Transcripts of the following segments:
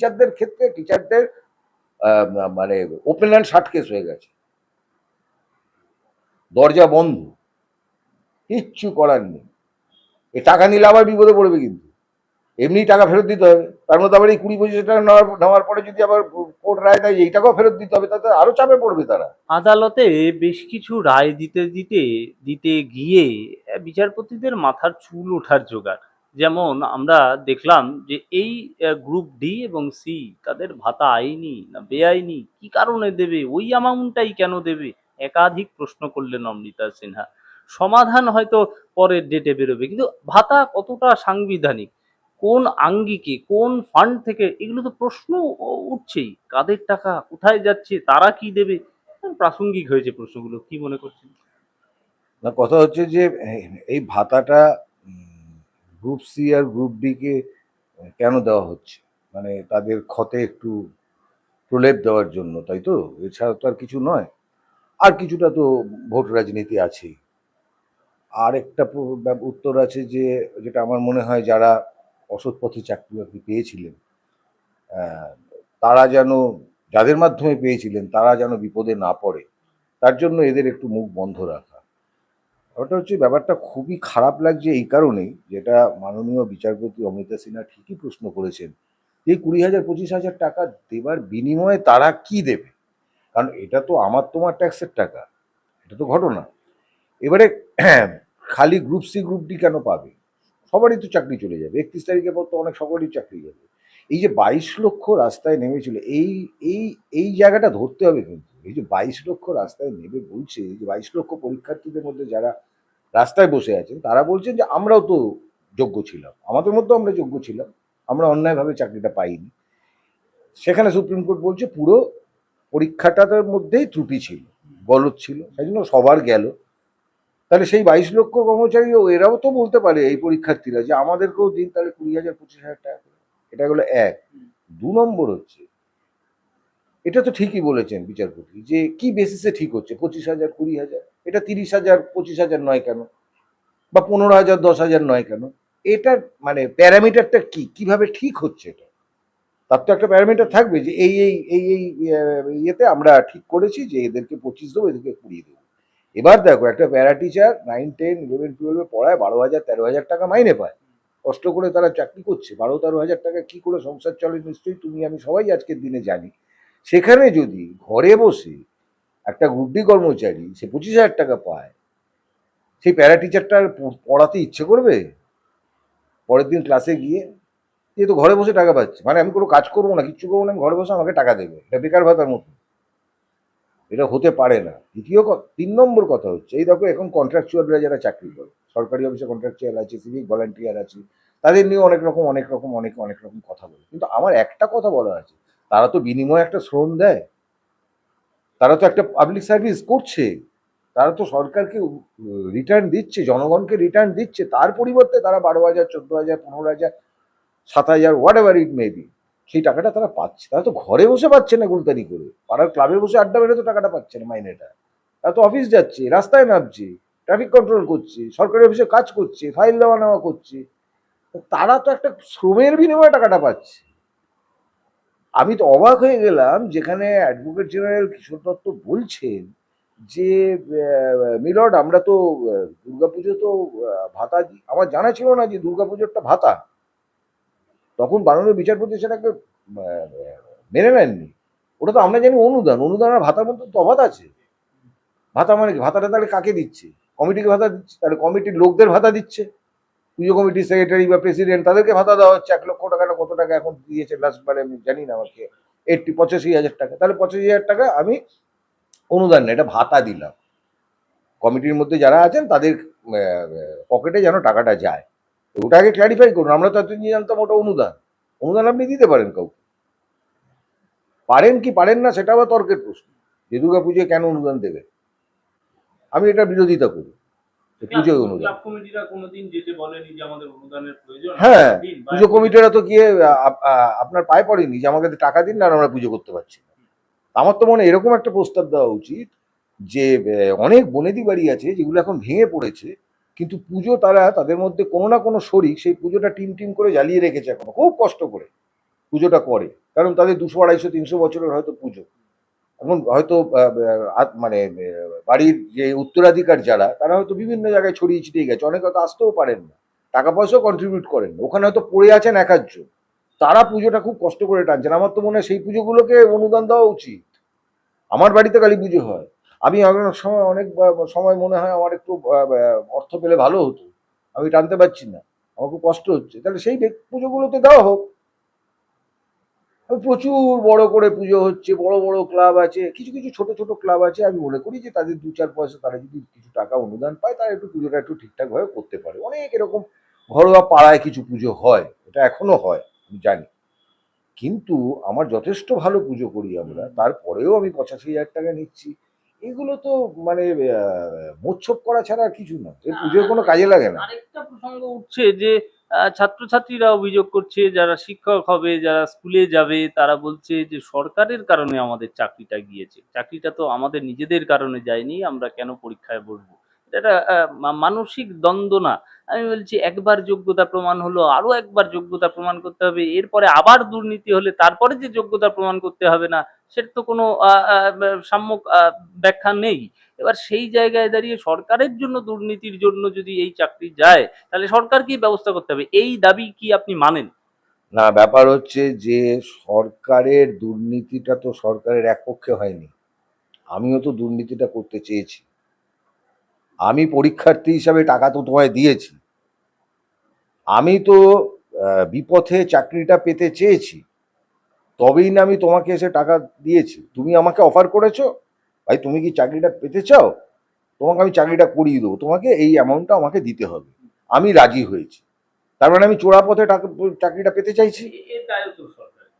টিচারদের ক্ষেত্রে টিচারদের মানে ওপেন হ্যান্ড শার্ট কেস হয়ে গেছে। দরজা বন্ধ। কিচ্ছু করার নেই। এ টাকা নিলে আবার বিপদে পড়বে কিন্তু। এমনি টাকা ফেরত দিতে হবে। তার মধ্যে আবার এই কুড়ি পঁচিশ টাকা নেওয়ার নেওয়ার পরে যদি আবার কোর্ট রায় দেয় এই টাকাও ফেরত দিতে হবে, তাতে আরও চাপে পড়বে তারা। আদালতে বেশ কিছু রায় দিতে দিতে দিতে গিয়ে বিচারপতিদের মাথার চুল ওঠার জোগাড়। যেমন আমরা দেখলাম যে এই গ্রুপ ডি এবং সি তাদের ভাতা আইনি না বেআইনি? কি কারণে দেবে? ওই অ্যামাউন্টটাই কেন দেবে? একাধিক প্রশ্ন করলেন অমৃতা সিনহা। সমাধান হয়তো পরের ডেটে বেরোবে। কিন্তু ভাতা কতটা সাংবিধানিক? কোন আঙ্গিকে, কোন ফান্ড থেকে? এগুলো তো প্রশ্ন উঠছেই। কাদের টাকা কোথায় যাচ্ছে? তারা কি দেবে? প্রাসঙ্গিক হয়েছে প্রশ্নগুলো। কি মনে করছেন? না, কথা হচ্ছে যে, এই ভাতাটা গ্রুপ সি আর গ্রুপ ডি কে কেন দেওয়া হচ্ছে? মানে তাদের ক্ষতে একটু প্রলেপ দেওয়ার জন্য, তাই তো? এছাড়া তো আর কিছু নয়। আর কিছুটা তো ভোট রাজনীতি আছেই। আর একটা উত্তর আছে যে, যেটা আমার মনে হয় যারা অসৎ পথে চাকরি বাকরি পেয়েছিলেন তারা যেন, যাদের মাধ্যমে পেয়েছিলেন, তারা যেন বিপদে না পড়ে, তার জন্য এদের একটু মুখ বন্ধ রাখা। ওটা হচ্ছে, ব্যাপারটা খুবই খারাপ লাগছে এই কারণেই যেটা মাননীয় বিচারপতি অমিতা সিনহা ঠিকই প্রশ্ন করেছেন এই কুড়ি হাজার, পঁচিশ হাজার টাকা দেবার বিনিময়ে তারা কি দেবে? কারণ এটা তো আমার তোমার ট্যাক্সের টাকা, এটা তো ঘটনা। এবারে খালি গ্রুপ সি গ্রুপ ডি কেন পাবে? সবারই তো চাকরি চলে যাবে, একত্রিশ তারিখের পর তো অনেক সবারই চাকরি যাবে। এই যে বাইশ লক্ষ রাস্তায় নেমেছিল, এই এই এই জায়গাটা ধরতে হবে কিন্তু। এই যে বাইশ লক্ষ রাস্তায় নেমে বলছে যে বাইশ লক্ষ পরীক্ষার্থীদের মধ্যে যারা রাস্তায় বসে আছেন, তারা বলছেন যে আমরাও তো যোগ্য ছিলাম। আমাদের মধ্যেও আমরা যোগ্য ছিলাম। আমরা অন্যায়ভাবে চাকরিটা পাইনি। সেখানে সুপ্রিম কোর্ট বলছে পুরো পরীক্ষাটার মধ্যেই ত্রুটি ছিল, গলত ছিল, সেই জন্য সবার গেল। তাহলে সেই বাইশ লক্ষ কর্মচারী এরাও তো বলতে পারে এই পরীক্ষার্থীরা যে আমাদেরকেও দিন তাহলে কুড়ি হাজার, পঁচিশ হাজার টাকা এটা হলো এক। দু নম্বর হচ্ছে এটা তো ঠিকই বলেছেন বিচারপতি, যে কি বেসিসে ঠিক হচ্ছে? পঁচিশ হাজার, কুড়ি হাজার? এটা তিরিশ হাজার, পঁচিশ হাজার নয় কেন? বা পনেরো হাজার, দশ হাজার নয় কেন? এটার মানে প্যারামিটারটা কি? কীভাবে ঠিক হচ্ছে এটা? তার তো একটা প্যারামিটার থাকবে যে এই এই এই এই ইয়েতে আমরা ঠিক করেছি যে এদেরকে পঁচিশ দেবো, এদেরকে কুড়িয়ে দেবো। এবার দেখো, একটা para teacher nine ten eleven টুয়েলভে পড়ায় বারো হাজার, তেরো হাজার টাকা মাইনে পায়। কষ্ট করে তারা চাকরি করছে, বারো, তেরো হাজার টাকা কি করে সংসার চলে নিশ্চয়ই তুমি, আমি সবাই আজকের দিনে জানি। সেখানে যদি ঘরে বসে একটা গুড্ডি কর্মচারী সে পঁচিশ হাজার টাকা পায়, সেই প্যারা টিচারটা পড়াতে ইচ্ছে করবে? পরের দিন ক্লাসে গিয়ে এ তো ঘরে বসে টাকা পাচ্ছে। মানে আমি কোনো কাজ করব না, কিচ্ছু করব না, আমি ঘরে বসে আমাকে টাকা দেবে। এটা বেকার ভাতার মতো। এটা হতে পারে না। দ্বিতীয় তিন নম্বর কথা হচ্ছে, এই দেখো এখন কন্ট্রাকচুয়ালরা যারা চাকরি করে, সরকারি অফিসে কন্ট্রাকচুয়াল আছে সিভিক ভলান্টিয়ার আছে, তাদের নিয়ে অনেক রকম অনেক রকম, অনেক অনেক রকম কথা বলে। কিন্তু আমার একটা কথা বলা আছে তারা তো বিনিময়ে একটা শ্রম দেয়। তারা তো একটা পাবলিক সার্ভিস করছে। তারা তো সরকারকে রিটার্ন দিচ্ছে, জনগণকে রিটার্ন দিচ্ছে। তার পরিবর্তে তারা বারো হাজার, চোদ্দ হাজার, পনেরো হাজার, সাত হাজার whatever it may be সেই টাকাটা তারা পাচ্ছে। তারা তো ঘরে বসে পাচ্ছে না গুলতানি করে। পাড়ার ক্লাবে বসে আড্ডা মেরে তো টাকাটা পাচ্ছে না মাইনেটা। তারা তো অফিস যাচ্ছে, রাস্তায় নামছে ট্রাফিক কন্ট্রোল করছে, সরকারি অফিসে কাজ করছে ফাইল দেওয়া নেওয়া করছে। তারা তো একটা শ্রমের বিনিময়ে টাকাটা পাচ্ছে। আমি তো অবাক হয়ে গেলাম যেখানে অ্যাডভোকেট জেনারেল কিশোর দত্ত বলছেন যে মিলর্ড আমরা তো দুর্গাপুজো তো ভাতা আমার জানা ছিল না যে দুর্গাপুজোরটা ভাতা। তখন বানানোর বিচারপতি সেটাকে মেনে নেননি। ওটা তো আমরা জানি অনুদান। অনুদান আর ভাতার মধ্যে তফাৎ আছে। ভাতা মানে কি? ভাতাটা তাহলে কাকে দিচ্ছে? কমিটিকে ভাতা দিচ্ছে? তাহলে কমিটির লোকদের ভাতা দিচ্ছে? পুজো কমিটির সেক্রেটারি বা প্রেসিডেন্ট তাদেরকে ভাতা দেওয়া হচ্ছে এক লক্ষ টাকা না কত টাকা এখন দিয়েছে লাস্ট বারে আমি জানি না আমাকে। এইটটি পঁচাশি হাজার টাকা। তাহলে পঁচাশি হাজার টাকা আমি অনুদান না এটা ভাতা দিলাম। কমিটির মধ্যে যারা আছেন তাদের পকেটে যেন টাকাটা যায়। ওটা আগে ক্ল্যারিফাই করুন, আমরা তো এতদিন জানতাম ওটা অনুদান। অনুদান আপনি দিতে পারেন কাউকে। পারেন কি পারেন না সেটা আবার তর্কের প্রশ্ন। যে দুর্গা পুজোয় কেন অনুদান দেবে আমি এটা বিরোধিতা করি। অনুদান। প্রয়োজন। হ্যাঁ, পুজো কমিটিরা তো গিয়ে আপনার পায়ে পড়েনি যে আমাকে টাকা দিন না আর আমরা পুজো করতে পারছি না। আমার তো মনে এরকম একটা প্রস্তাব দেওয়া উচিত যে অনেক বনেদি বাড়ি আছে যেগুলো এখন ভেঙে পড়েছে কিন্তু পুজো তারা তাদের মধ্যে কোনো না কোনো শরিক সেই পুজোটা টিম টিম করে জ্বালিয়ে রেখেছে এখন। খুব কষ্ট করে পুজোটা করে। কারণ তাদের দুশো আড়াইশো তিনশো বছরের হয়তো পুজো। এখন হয়তো মানে বাড়ির যে উত্তরাধিকার যারা, তারা হয়তো বিভিন্ন জায়গায় ছড়িয়ে ছিটিয়ে গেছে। অনেকে হয়তো আসতেও পারেন না। টাকা পয়সাও কন্ট্রিবিউট করেন ওখানে হয়তো পড়ে আছেন একাধজন তারা পুজোটা খুব কষ্ট করে টানছেন। আমার তো মনে হয় সেই পুজোগুলোকে অনুদান দেওয়া উচিত। আমার বাড়িতে কালী পুজো হয়। আমি অনেক সময় অনেক সময় মনে হয় আমার একটু অর্থ পেলে ভালো হতো। আমি টানতে পারছি না। আমার খুব কষ্ট হচ্ছে। তাহলে সেই পুজোগুলোতে দেওয়া হোক। প্রচুর বড় করে পুজো হচ্ছে, বড় বড় ক্লাব আছে, কিছু কিছু ছোট ছোট ক্লাব আছে, আমি মনে করি যে তাদের দু চার পয়সা তারা যদি কিছু টাকা অনুদান পায়, তারা একটু পুজোটা একটু ঠিকঠাকভাবে করতে পারে। অনেক এরকম ঘরোয়া পাড়ায় কিছু পুজো হয়, এটা এখনও হয়, আমি জানি। কিন্তু আমার যথেষ্ট ভালো পুজো করি আমরা, তারপরেও আমি পঁচাশি হাজার টাকা নিচ্ছি। এগুলো তো মানে মোচ্ছপ করা ছাড়া আর কিছু না পুজোর কোনো কাজে লাগে না। আরেকটা প্রসঙ্গ উঠছে যে ছাত্রছাত্রীরা অভিযোগ করছে, যারা শিক্ষক হবে, যারা স্কুলে যাবে, তারা বলছে যে সরকারের কারণে আমাদের চাকরিটা গিয়েছে। চাকরিটা তো আমাদের নিজেদের কারণে যায়নি, আমরা কেন পরীক্ষায় বসবো? এটা মানসিক দ্বন্দ্ব না। আমি বলছি, একবার যোগ্যতা প্রমাণ হলো আরও একবার যোগ্যতা প্রমাণ করতে হবে, এরপরে আবার দুর্নীতি হলে তারপরে যে যোগ্যতা প্রমাণ করতে হবে না, সেটা তো কোনো সাম্যক ব্যাখ্যা নেই। এবার সেই জায়গায় দাঁড়িয়ে সরকারের জন্য দুর্নীতির জন্য যদি এই চাকরি যায়, তাহলে সরকার সরকারকেই ব্যবস্থা করতে হবে? এই দাবি কি আপনি মানেন? না, ব্যাপার হচ্ছে যে সরকারের দুর্নীতিটা তো সরকারের এক পক্ষে হয়নি। আমিও তো দুর্নীতিটা করতে চেয়েছি। আমি পরীক্ষার্থী হিসাবে টাকা তো তোমায় দিয়েছি। আমি তো বিপথে চাকরিটা পেতে চেয়েছি। তবেই না আমি তোমাকে এসে টাকা দিয়েছি। তুমি আমাকে অফার করেছ? ভাই তুমি কি চাকরিটা পেতে চাও? তোমাকে আমি চাকরিটা করিয়ে দেবো। তোমাকে এই অ্যামাউন্টটা আমাকে দিতে হবে। আমি রাজি হয়েছি। তার মানে আমি চোরা পথে চাকরিটা পেতে চাইছি?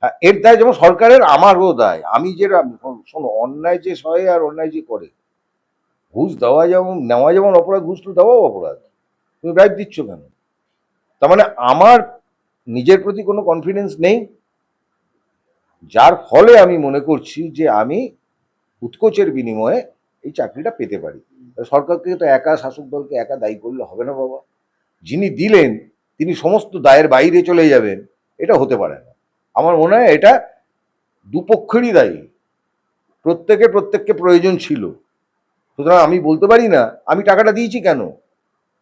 হ্যাঁ, এর দায় যেমন সরকারের আমারও দায়। আমি যে শোনো অন্যায় যে সহে আর অন্যায় যে করে ঘুষ দেওয়া যেমন নেওয়া যেমন অপরাধ ঘুষ তো দেওয়াও অপরাধ। তুমি ব্রাইব দিচ্ছ কেন? তার মানে আমার নিজের প্রতি কোনো কনফিডেন্স নেই। যার ফলে আমি মনে করছি যে আমি উৎকোচের বিনিময়ে এই চাকরিটা পেতে পারি। সরকারকে তো একা, শাসক দলকে একা দায়ী করলে হবে না বাবা। যিনি দিলেন, তিনি সমস্ত দায়ের বাইরে চলে যাবেন, এটা হতে পারে না। আমার মনে হয় এটা দুপক্ষেরই দায়ী। প্রত্যেকে প্রত্যেককে প্রয়োজন ছিল। সুতরাং আমি বলতে পারি না, আমি টাকাটা দিয়েছি কেন?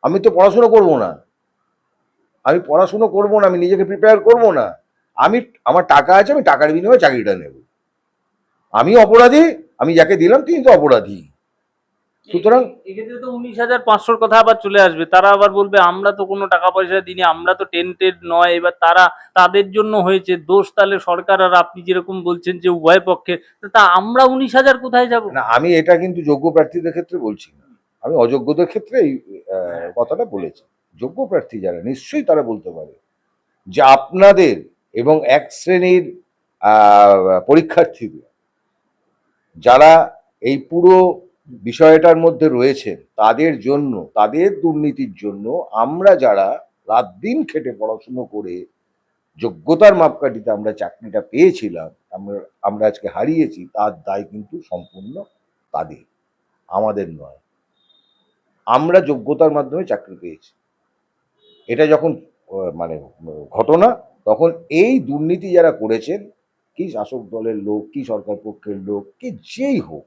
আমি তো পড়াশুনো করব না। আমি পড়াশুনো করব না, আমি নিজেকে প্রিপেয়ার করব না। আমি, আমার টাকা আছে, আমি টাকার বিনিময়ে চাকরিটা নেব। আমি অপরাধী আমি যাকে দিলাম তিনি তো অপরাধী। সুতরাং এক্ষেত্রে তো উনিশ হাজার পাঁচশোর কথা আবার চলে আসবে। তারা আবার বলবে আমরা তো কোনো টাকা পয়সা দিইনি আমরা তো টেন্টেড নয়। এবার তারা তাদের জন্য হয়েছে দোষ। তাহলে সরকার আর আপনি যেরকম বলছেন যে উভয় পক্ষে তা আমরা উনিশ হাজার কোথায় যাব? না আমি এটা কিন্তু যোগ্য প্রার্থীদের ক্ষেত্রে বলছি না। আমি অযোগ্যদের ক্ষেত্রে এই কথাটা বলেছি। যোগ্য প্রার্থী যারা নিশ্চয়ই তারা বলতে পারে যে আপনাদের এবং এক শ্রেণির পরীক্ষার্থীদের যারা এই পুরো বিষয়টার মধ্যে রয়েছেন তাদের জন্য, তাদের দুর্নীতির জন্য আমরা যারা রাত দিন খেটে পড়াশুনো করে যোগ্যতার মাপকাঠিতে আমরা চাকরিটা পেয়েছিলাম, আমরা আমরা আজকে হারিয়েছি, তার দায় কিন্তু সম্পূর্ণ তাদের, আমাদের নয়। আমরা যোগ্যতার মাধ্যমে চাকরি পেয়েছি। এটা যখন মানে ঘটনা, তখন এই দুর্নীতি যারা করেছেন কি শাসক দলের লোক, কি সরকার পক্ষের লোক, কি যেই হোক,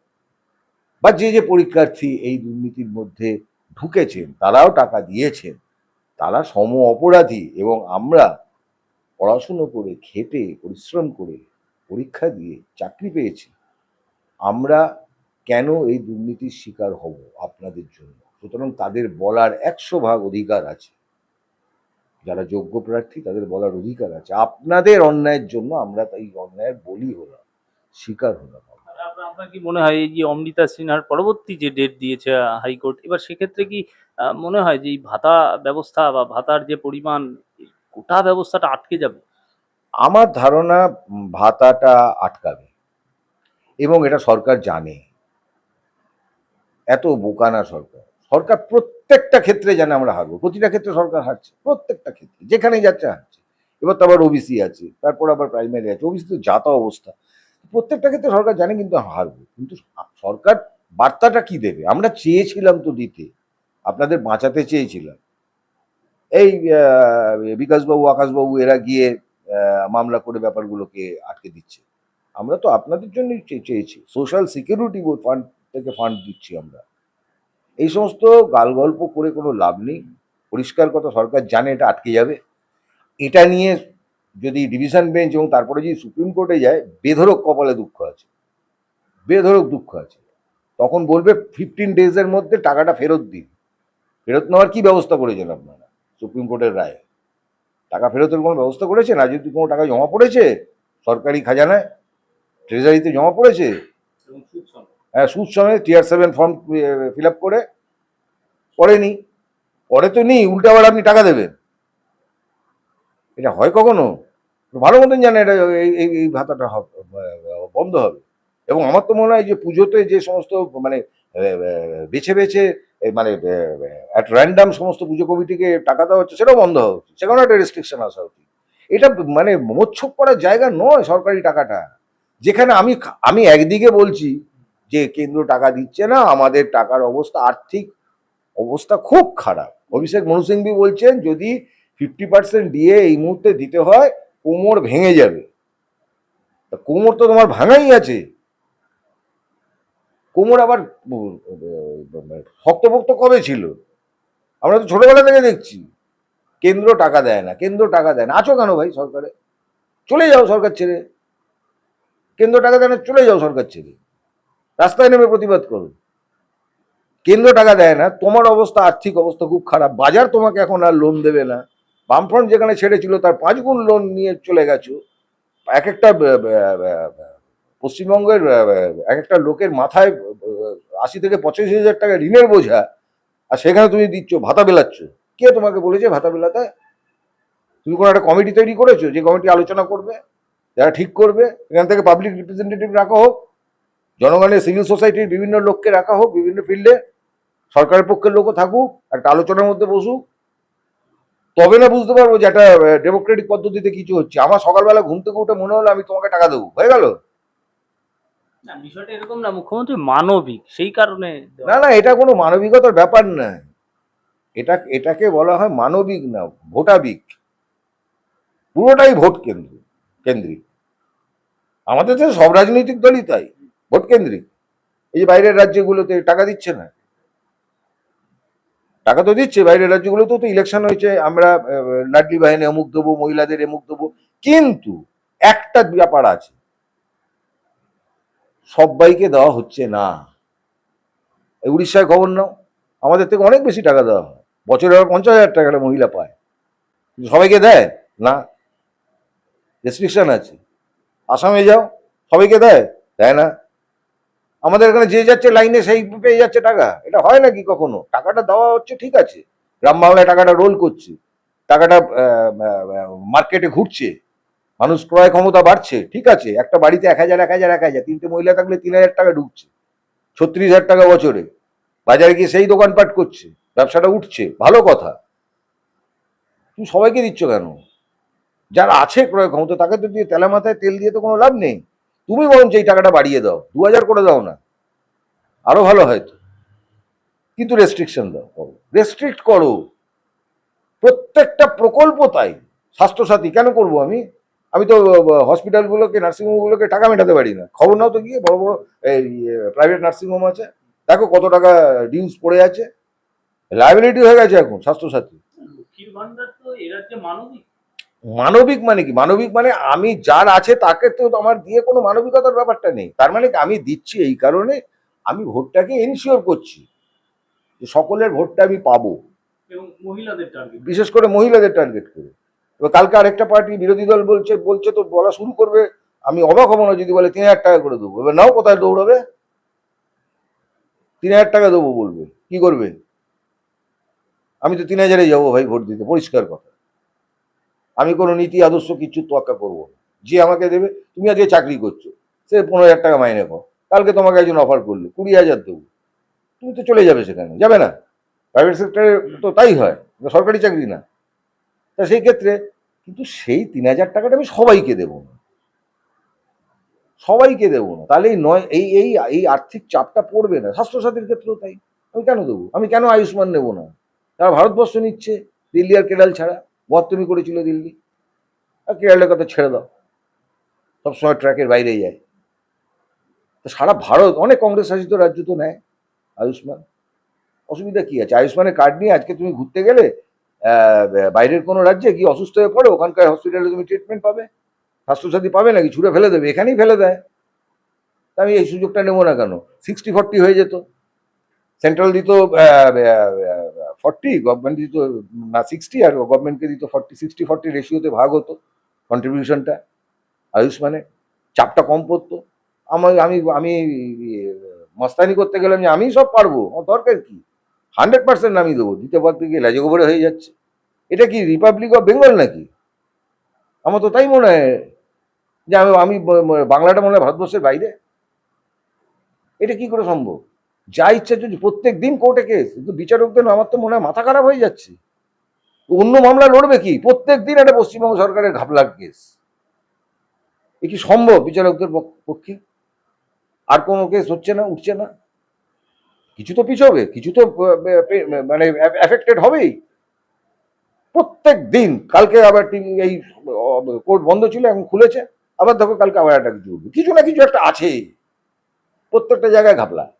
বা যে যে পরীক্ষার্থী এই দুর্নীতির মধ্যে ঢুকেছেন, তারাও টাকা দিয়েছেন, তারা সম অপরাধী এবং আমরা পড়াশুনো করে, খেটে, পরিশ্রম করে, পরীক্ষা দিয়ে চাকরি পেয়েছি, আমরা কেন এই দুর্নীতির শিকার হব আপনাদের জন্য? সুতরাং তাদের বলার একশো ভাগ অধিকার আছে। যারা যোগ্য প্রার্থী তাদের বলার অধিকার আছে। আপনাদের অন্যায়ের জন্য আমরা এই অন্যায়ের বলি হলাম শিকার হলাম আপনার কি মনে হয় এই যে অমৃতা সিনহার পরবর্তী যে ডেট দিয়েছে হাইকোর্ট এবার সেক্ষেত্রে কি মনে হয় যে এই ভাতা ব্যবস্থা বা ভাতার যে পরিমাণ গোটা ব্যবস্থাটা আটকে যাবে? আমার ধারণা ভাতাটা আটকাবে। এবং এটা সরকার জানে। এত বোকানা সরকার। সরকার প্রত্যেকটা ক্ষেত্রে যেন আমরা হারবো প্রতিটা ক্ষেত্রে সরকার হারছে প্রত্যেকটা ক্ষেত্রে। যেখানেই যাচ্ছে হারছে এবার তো আবার ওবিসি আছে, তারপর আবার প্রাইমারি আছে। ওবিসি তো যাতা অবস্থা। প্রত্যেকটা ক্ষেত্রে সরকার জানে কিন্তু হারবো। কিন্তু সরকার বার্তাটা কি দেবে? আমরা চেয়েছিলাম তো দিতে। আপনাদের বাঁচাতে চেয়েছিলাম। এই বিকাশবাবু, আকাশবাবু এরা গিয়ে মামলা করে ব্যাপারগুলোকে আটকে দিচ্ছে। আমরা তো আপনাদের জন্যই চেয়েছি। সোশ্যাল সিকিউরিটি ফান্ড থেকে ফান্ড দিচ্ছি আমরা। এই সমস্ত গাল গল্প করে কোনো লাভ নেই। পরিষ্কার কথা, সরকার জানে এটা আটকে যাবে। এটা নিয়ে যদি ডিভিশন বেঞ্চ এবং তারপরে যদি সুপ্রিম কোর্টে যায় বেধরক কপালে দুঃখ আছে। বেধরক দুঃখ আছে। তখন বলবে ফিফটিন ডেজের মধ্যে টাকাটা ফেরত দিন। ফেরত নেওয়ার কি ব্যবস্থা করেছেন আপনারা? সুপ্রিম কোর্টের রায়ে। টাকা ফেরতের কোনো ব্যবস্থা করেছেন? আর যদি কোনো টাকা জমা পড়েছে? সরকারি খাজানায়? ট্রেজারিতে জমা পড়েছে? হ্যাঁ সুদ সমেত TR seven form fill up করে পড়েনি পরে তো নেই, উল্টে আপনি টাকা দেবেন। এটা হয় কখনো? ভালো মতন জানে এটা, এই, এই- ভাতাটা বন্ধ হবে। এবং আমার তো মনে হয় যে পুজোতে যে সমস্ত মানে বেছে বেছে মানে অ্যাট র্যান্ডাম সমস্ত পুজো কমিটিকে টাকা দেওয়া হচ্ছে, সেটাও বন্ধ হওয়া উচিত। সেখানেও একটা রেস্ট্রিকশন আসা উচিত। এটা মানে মোচ্ছক করার জায়গা নয় সরকারি টাকাটা। যেখানে আমি আমি একদিকে বলছি যে কেন্দ্র টাকা দিচ্ছে না, আমাদের টাকার অবস্থা, আর্থিক অবস্থা খুব খারাপ। অভিষেক মনু সিংভি বলছেন, যদি ফিফটি পার্সেন্ট দিয়ে এই মুহূর্তে দিতে হয়, কোমর ভেঙে যাবে। কোমর তো তোমার ভাঙাই আছে। কোমর আবার শক্তপোক্ত কবে ছিল? আমরা তো ছোটবেলা থেকে দেখছি। কেন্দ্র টাকা দেয় না, কেন্দ্র টাকা দেয় না। আছো কেন ভাই সরকারে? চলে যাও সরকার ছেড়ে। কেন্দ্র টাকা দেয় না, চলে যাও সরকার ছেড়ে। রাস্তায় নেমে প্রতিবাদ করো কেন্দ্র টাকা দেয় না, তোমার অবস্থা, আর্থিক অবস্থা খুব খারাপ। বাজার তোমাকে এখন আর লোন দেবে না। বামফ্রন্ট যেখানে ছেড়েছিল, তার পাঁচ গুণ লোন নিয়ে চলে গেছো। এক একটা পশ্চিমবঙ্গের এক একটা লোকের মাথায় আশি থেকে পঁচাশি হাজার টাকা ঋণের বোঝা, আর সেখানে তুমি দিচ্ছ, ভাতা বেলাচ্ছ। কে তোমাকে বলেছে ভাতা বেলাতে? তুমি কোনো একটা কমিটি তৈরি করেছ? যে কমিটি আলোচনা করবে, যারা ঠিক করবে, এখান থেকে পাবলিক রিপ্রেজেন্টেটিভ রাখা হোক। জনগণের সিভিল সোসাইটির বিভিন্ন লোককে রাখা হোক বিভিন্ন ফিল্ডে সরকারের পক্ষের লোকও থাকুক একটা আলোচনার মধ্যে বসুক। তবে না বুঝতে পারব যে একটা ডেমোক্রেটিক পদ্ধতিতে কিছু হচ্ছে। আমার সকালবেলা ঘুম থেকে উঠে মনে হলো আমি তোমাকে টাকা দেবো। হয়ে গেল? না বিষয়টা এরকম না মুখ্যমন্ত্রী মানবিক সেই কারণে না না এটা কোনো মানবিকতার ব্যাপার না। এটা এটাকে বলা হয় মানবিক না ভোটাবিক। পুরোটাই ভোট কেন্দ্র কেন্দ্রিক। আমাদের তো সব রাজনৈতিক দলই তাই। ভোট কেন্দ্রিক। এই যে বাইরের রাজ্যগুলোতে টাকা দিচ্ছে না। টাকা তো দিচ্ছে, বাইরের রাজ্যগুলোতেও তো ইলেকশন হয়েছে। আমরা লাডলি বাহিনী অমুক দেবো, মহিলাদের এমুক দেবো। কিন্তু একটা ব্যাপার আছে। সবাইকে দেওয়া হচ্ছে না। এই উড়িষ্যায় খবর নাও। আমাদের থেকে অনেক বেশি টাকা দেওয়া হয়। বছরে পঞ্চাশ হাজার টাকা মহিলা পায়। কিন্তু সবাইকে দেয়? না। রেস্ট্রিকশন আছে। আসামে যাও, সবাইকে দেয়? দেয় না। আমাদের এখানে যে যাচ্ছে লাইনে সেই পেয়ে যাচ্ছে টাকা। এটা হয় নাকি কখনো? টাকাটা দেওয়া হচ্ছে, ঠিক আছে। গ্রাম বাংলায় টাকাটা রোল করছে। টাকাটা মার্কেটে ঘুরছে। মানুষ ক্রয় ক্ষমতা বাড়ছে, ঠিক আছে। একটা বাড়িতে এক হাজার এক হাজার এক হাজার। তিনটে মহিলা থাকলে তিন হাজার টাকা ঢুকছে। ছত্রিশ হাজার টাকা বছরে। বাজারে গিয়ে সেই দোকানপাট করছে। ব্যবসাটা উঠছে। ভালো কথা। তুমি সবাইকে দিচ্ছ কেন? যারা আছে ক্রয় ক্ষমতা, তাকে তো দিয়ে তেলা মাথায় তেল দিয়ে তো কোনো লাভ নেই। তুমি বরঞ্চ এই টাকাটা বাড়িয়ে দাও, দু হাজার করে দাও না। আরও ভালো হয়তো কিন্তু রেস্ট্রিকশন দাও, করো। রেস্ট্রিক্ট করো। প্রত্যেকটা প্রকল্প তাই। স্বাস্থ্যসাথী, কেন করব আমি? আমি তো হসপিটালগুলোকে নার্সিংহোমগুলোকে টাকা মেটাতে পারি না। খবর নাও তো গিয়ে, বড় বড়, এই প্রাইভেট নার্সিংহোম আছে। দেখো কত টাকা ডিউস পড়ে আছে। লাইবিলিটি হয়ে গেছে এখন স্বাস্থ্যসাথী। লক্ষ্মীর ভান্ডার তো এ রাজ্যে মানবিক। মানবিক মানে কি? মানবিক মানে আমি যার আছে তাকে তো আমার দিয়ে কোনো মানবিকতার ব্যাপারটা নেই। তার মানে আমি দিচ্ছি এই কারণে আমি ভোটটাকে এনশিওর করছি যে সকলের ভোটটা আমি পাবো। বিশেষ করে মহিলাদের টার্গেট করে। এবার কালকে আরেকটা পার্টি বিরোধী দল বলছে বলছে তো বলা শুরু করবে আমি অবাক হব না যদি বলে তিন হাজার টাকা করে দেবো। এবার নাও কোথায় দৌড়াবে? তিন হাজার টাকা দেবো বলবে। কি করবে? আমি তো তিন হাজারে যাব ভাই ভোট দিতে পরিষ্কার কথা। আমি কোনো নীতি, আদর্শ কিচ্ছু তোয়াক্কা করব যে আমাকে দেবে, তুমি আজকে চাকরি করছ, সে পনেরো হাজার টাকা মাইনে পাও কালকে তোমাকে একজন অফার করল, কুড়ি হাজার দেবো। তুমি তো চলে যাবে সেখানে, যাবে না। প্রাইভেট সেক্টরে তো তাই হয় সরকারি চাকরি না। তা সেই ক্ষেত্রে, কিন্তু সেই তিন হাজার টাকাটা আমি সবাইকে দেবো না। সবাইকে দেবো না। তাহলে এই নয়, এই এই এই আর্থিক চাপটা পড়বে না। স্বাস্থ্যসাথীর ক্ষেত্রেও তাই। আমি কেন দেবো? আমি কেন আয়ুষ্মান নেব না? তারা ভারতবর্ষ নিচ্ছে, দিল্লি আর কেরাল ছাড়া। বর্তমি করেছিল দিল্লি? আর কেরালার কথা ছেড়ে দাও। সবসময় ট্র্যাকের বাইরে যায়। তো সারা ভারত, অনেক কংগ্রেস শাসিত রাজ্য তো নেয় আয়ুষ্মান। অসুবিধা কী আছে? আয়ুষ্মানের কার্ড নিয়ে আজকে তুমি ঘুরতে গেলে বাইরের কোনো রাজ্যে কি অসুস্থ হয়ে পড়ে, ওখানকার হসপিটালে তুমি ট্রিটমেন্ট পাবে। স্বাস্থ্যসাথী পাবে নাকি? ছুঁড়ে ফেলে দেবে, এখানেই ফেলে দেয়। তা আমি এই সুযোগটা নেব না কেন? সিক্সটি ফর্টি হয়ে যেত। সেন্ট্রাল দিত ফর্টি গভর্নমেন্ট দিত না সিক্সটি আর গভর্নমেন্টকে দিত ফর্টি সিক্সটি ফর্টি রেশিওতে ভাগ হতো কন্ট্রিবিউশনটা আয়ুষ্মানে চাপটা কম পড়তো। আমার আমি আমি ইয়ে, মস্তানি করতে গেলাম যে আমি সব পারব। আমার দরকার কি? হান্ড্রেড পার্সেন্ট আমি দেবো। দিতে পারতে গিয়ে লাজে গোবরে হয়ে যাচ্ছে। এটা কি রিপাবলিক অফ বেঙ্গল নাকি? আমার তো তাই মনে হয় যে আমি আমি বাংলাটা মনে হয় ভারতবর্ষের বাইরে। এটা কি করে সম্ভব? যা ইচ্ছা যদি প্রত্যেক দিন কোর্টে কেস, কিন্তু বিচারকদের আমার তো মনে হয় মাথা খারাপ হয়ে যাচ্ছে। অন্য মামলা লড়বে কি? প্রত্যেক দিন একটা পশ্চিমবঙ্গ সরকারের ঘাপলার কেস। এ কি সম্ভব বিচারকদের পক- পক্ষে? আর কোনো কেস হচ্ছে না, উঠছে না? কিছু তো পিছবে, কিছু তো মানে এফেক্টেড হবেই। প্রত্যেক দিন কালকে আবার এই কোর্ট বন্ধ ছিল, এখন খুলেছে। আবার দেখো কালকে আবার একটা কিছু কিছু না কিছু একটা আছে। প্রত্যেকটা জায়গায় ঘাপলা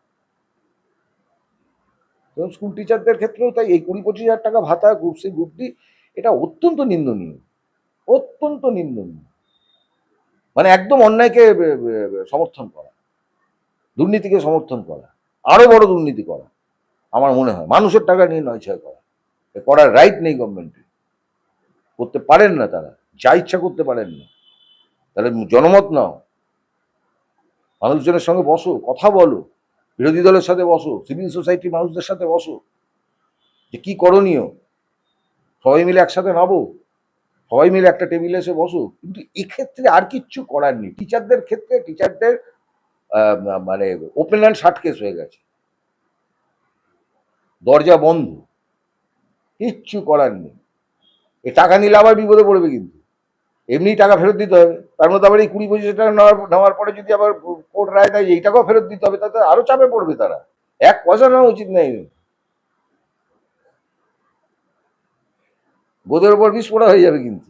এবং স্কুল টিচারদের ক্ষেত্রেও তাই এই কুড়ি পঁচিশ হাজার টাকা ভাতা গ্রুপ সি গ্রুপ ডি এটা অত্যন্ত নিন্দনীয়। অত্যন্ত নিন্দনীয়। মানে একদম অন্যায়কে সমর্থন করা। দুর্নীতিকে সমর্থন করা। আরও বড় দুর্নীতি করা। আমার মনে হয়। মানুষের টাকা নিয়ে নয় ছয় করা করার রাইট নেই গভর্নমেন্টের করতে পারেন না তারা। যা ইচ্ছা করতে পারেন না। তাহলে জনমত নাও। মানুষজনের সঙ্গে বসো, কথা বলো। বিরোধী দলের সাথে বসো, সিভিল সোসাইটির মানুষদের সাথে বসো। যে কি করণীয়? সবাই মিলে একসাথে নাবো। সবাই মিলে একটা টেবিলে এসে বসো। কিন্তু এক্ষেত্রে আর কিচ্ছু করার নেই। টিচারদের ক্ষেত্রে টিচারদের মানে ওপেন অ্যান্ড শার্ট কেস হয়ে গেছে। দরজা বন্ধ। কিচ্ছু করার নেই। এ টাকা নিলে আবার বিপদে পড়বে কিন্তু। এমনি টাকা ফেরত দিতে হবে। তার মধ্যে আবার এই কুড়ি পঁচিশ টাকা নেওয়ার নেওয়ার পরে যদি আবার কোর্ট রায় দেয় এই টাকাও ফেরত দিতে হবে, তাতে আরও চাপে পড়বে তারা। এক পয়সা নেওয়া উচিত নেই। বোধের উপর পড়া হয়ে যাবে কিন্তু।